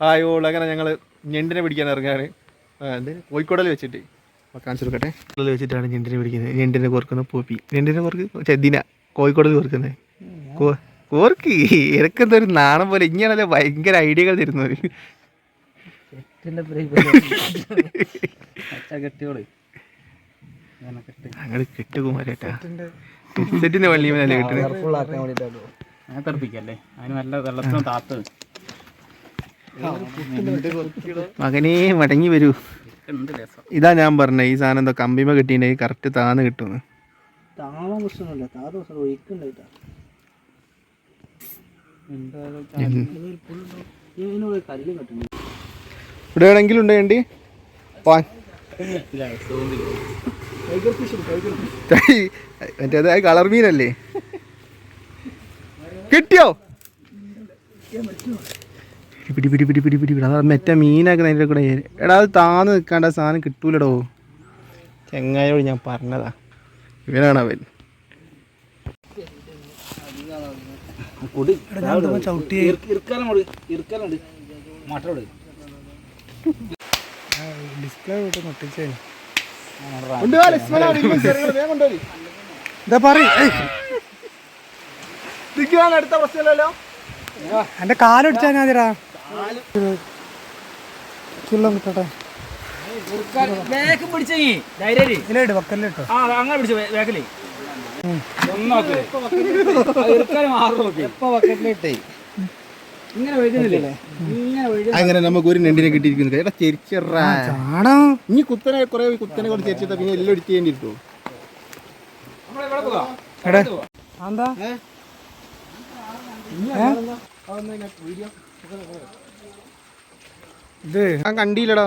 ആയോളൂ അങ്ങനെ ഞങ്ങൾ ഞെണ്ടിനെ പിടിക്കാൻ ഇറങ്ങാണ്. കോഴിക്കോടൽ വെച്ചിട്ട്. കാണിച്ചു കൊടുക്കട്ടെ. കോഴിക്കോടൽ വെച്ചിട്ടാണ് ഞെണ്ടിനെ പിടിക്കുന്നത്. ഞെണ്ടിനെ കോർക്കുന്ന പോപ്പി. ഞെണ്ടിനെ കോർക്ക് ചെദിന കോഴിക്കോടൽ കോർക്കുന്നത് കോർക്ക് ഇറക്കുന്ന ഒരു നാണം പോലെ. ഇങ്ങനെയല്ലേ ഭയങ്കര ഐഡിയകൾ തരുന്നവർ അങ്ങനെ കിട്ടുകുമാരേട്ടാ സെറ്റിന്റെ വള്ളിമേലല്ലേ കിട്ടുന്നത് ഞാൻ തെറിപ്പിക്കല്ലേ? അതിന് നല്ല വെള്ളത്തിനും താത്ത മകനെ മടങ്ങി വരൂ. ഇതാ ഞാൻ പറഞ്ഞ ഈ സാധനം എന്തോ കമ്പിമ കിട്ടിയിട്ടുണ്ടെങ്കിൽ കറക്റ്റ് താന്ന് കിട്ടുന്നു. താളം ഇവിടെ എവിടെയെങ്കിലും ഉണ്ട് വേണ്ടി പാൻ മറ്റേത് കളർ മീനല്ലേ? കിട്ടിയോ? പിടി പിടി പിടി പിടി പിടി പിടി അതാ മറ്റേ മീനൊക്കെ അതിന്റെ കൂടെ. എടാ അത് താന്ന് നിൽക്കാണ്ട സാധനം കിട്ടൂലടോ. ചെങ്ങായോട് ഞാൻ പറഞ്ഞതാ. ഇവനാണ് അവൻ. ചവിട്ടി ഇറുക്കാലുണ്ട് ഇറുക്കാലുണ്ട് മട്ടോട് ഇതാ പറ അടുത്ത പ്രശ്നമല്ലല്ലോ എന്റെ കാലൊടിച്ചാ ഞാതിരാ കിള്ളം കിട്ടട്ടെ അങ്ങനെ അങ്ങനെ നമുക്ക് ഒരു നെണ്ടിനെ കിട്ടിയിരിക്കുന്നു. എടാ ചെരിച്ചറാ ഇനി കുത്തനെ കുറെ കുത്തനെ കൊണ്ട് ചെരിച്ചിട്ട് പിന്നെ എല്ലാം എടുത്ത് ചെയ്യേണ്ടി ഇത് ഞാൻ കണ്ടില്ലടാ.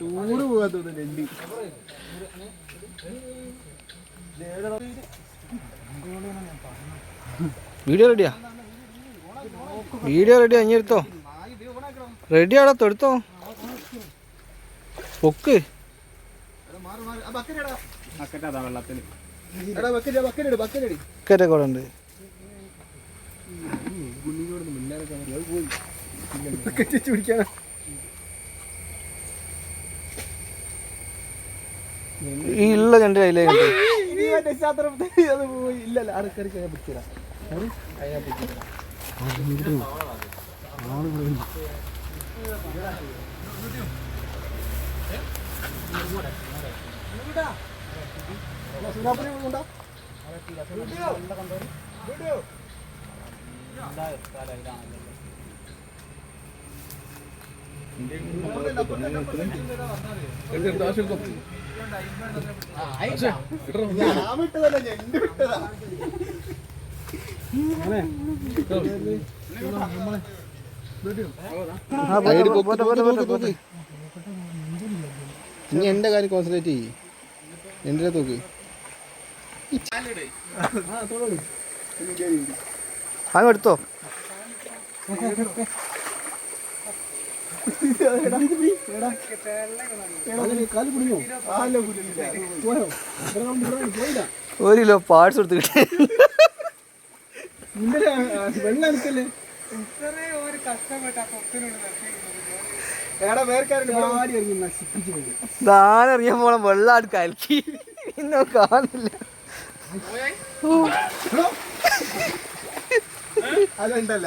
ടൂറ് പോകാത്ത നെണ്ടി വീഡിയോ റെഡിയാ വീഡിയോ റെഡി അഞ്ഞെടുത്തോ റെഡിയാടാ തൊടുത്തോ പൊക്ക്. ബക്കറ്റ് കൂടെ ഉണ്ട് പിടിക്കാൻ ഈ ഉള്ള രണ്ട് കയ്യിലേക്ക് അത് പോയി ഇല്ലല്ല ആൾക്കാർക്ക് ഞാൻ പിടിച്ചതാ ഞാൻ ഇനി എന്റെ കാര്യം കോൺസെൻട്രേറ്റ് ചെയ്യ് എന്റെ തോക്ക് അങ്ങ് എടുത്തോ. ഒരു കിലോ പാർട്സ് എടുത്ത് കിട്ടി. വെള്ളം എടുക്കല്ലേ ദാനറിയാൻ പോണ വെള്ളാട് കലക്കി. ഇന്നോ കാണില്ല അതുണ്ടല്ല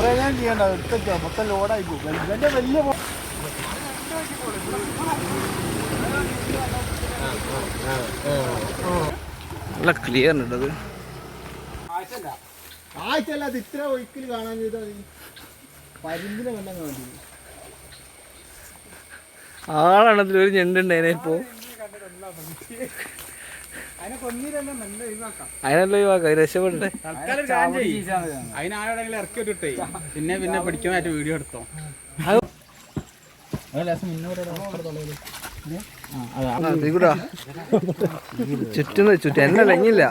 കുറെ ഞാൻ ചെയ്യണ്ട എടുത്തോ മൊത്തം ലോഡായി പോകും. വലിയ വലിയ നല്ല ക്ലിയർ ഉണ്ടത് ആഴ്ചയല്ല. അത് ഇത്ര ഒഴുക്കിൽ കാണാൻ ചെയ്താൽ പരിന്തിനെ വെള്ളം ആളാണതിൽ ഒരു ഞണ്ടുണ്ടായിനെ ഇപ്പോ. ഒഴിവാക്കാം. അതിനല്ല ഒഴിവാക്കാം രക്ഷപ്പെടട്ടെ അതിനാരോടെങ്കിലും ഇറക്കി വിട്ടിട്ടേ. പിന്നെ പിന്നെ പിടിക്കാനായിട്ട് വീഡിയോ എടുത്തോ. ചുറ്റുന്ന ചുറ്റും എന്നെ ലഞ്ഞില്ല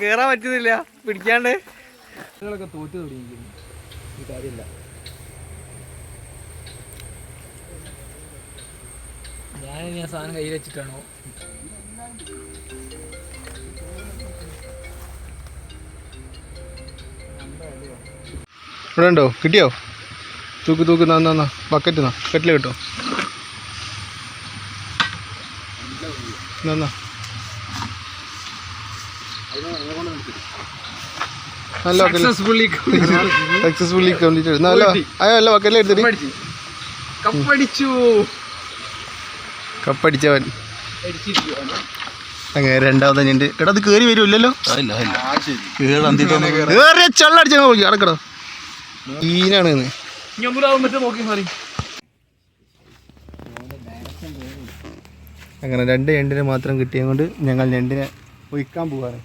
കേറാൻ പറ്റുന്നില്ല പിടിക്കാണ്ട്. തോറ്റു തുടങ്ങിയിരിക്കുന്നു. ഈ കാര്യമില്ല. ഞാൻ ഞാൻ സാധനം കയ്യിൽ വെച്ചിട്ടാണോ? ഇവിടെ ഉണ്ടോ കിട്ടിയോ? തൂക്ക് തൂക്ക് നന്നാ ബക്കറ്റ് നാ. കെട്ടിൽ കിട്ടോ? നന്നാ നല്ല സക്സസ്ഫുള്ളി സക്സസ്ഫുള്ളി കംപ്ലീറ്റ് നല്ല അയ്യോ അല്ല ബക്കറ്റിൽ എടുത്തിട്ട്? കപ്പടിച്ചു. കപ്പടിച്ചവൻ. അങ്ങനെ രണ്ടാമത്തെ ഞണ്ട് എടാ അത് കേറി വരുമല്ലോ കേറി ചൊള്ളടിച്ചു നോക്കി അടക്കടോ ഈനാണ്. അങ്ങനെ രണ്ട് ഞണ്ടിനെ മാത്രം കിട്ടിയത് കൊണ്ട് ഞങ്ങൾ ഞണ്ടിനെ ഒഴിക്കാൻ പോവാണ്.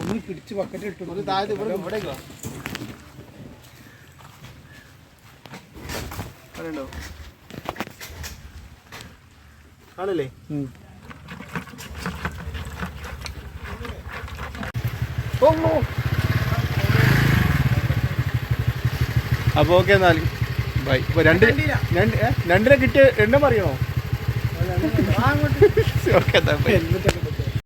ഒന്ന് പിടിച്ച് ബക്കറ്റ് ഇട്ടു ഒരു താഴത്ത് ഇവിടെ ഇവിടെ ആണല്ലേ അപ്പോൾ ഓക്കെ എന്നാൽ ബൈ ഇപ്പോൾ രണ്ട് രണ്ട്? രണ്ടിനെ കിട്ടിയ എണ്ണം പറയണോ ഓക്കെ എന്നാൽ ബൈ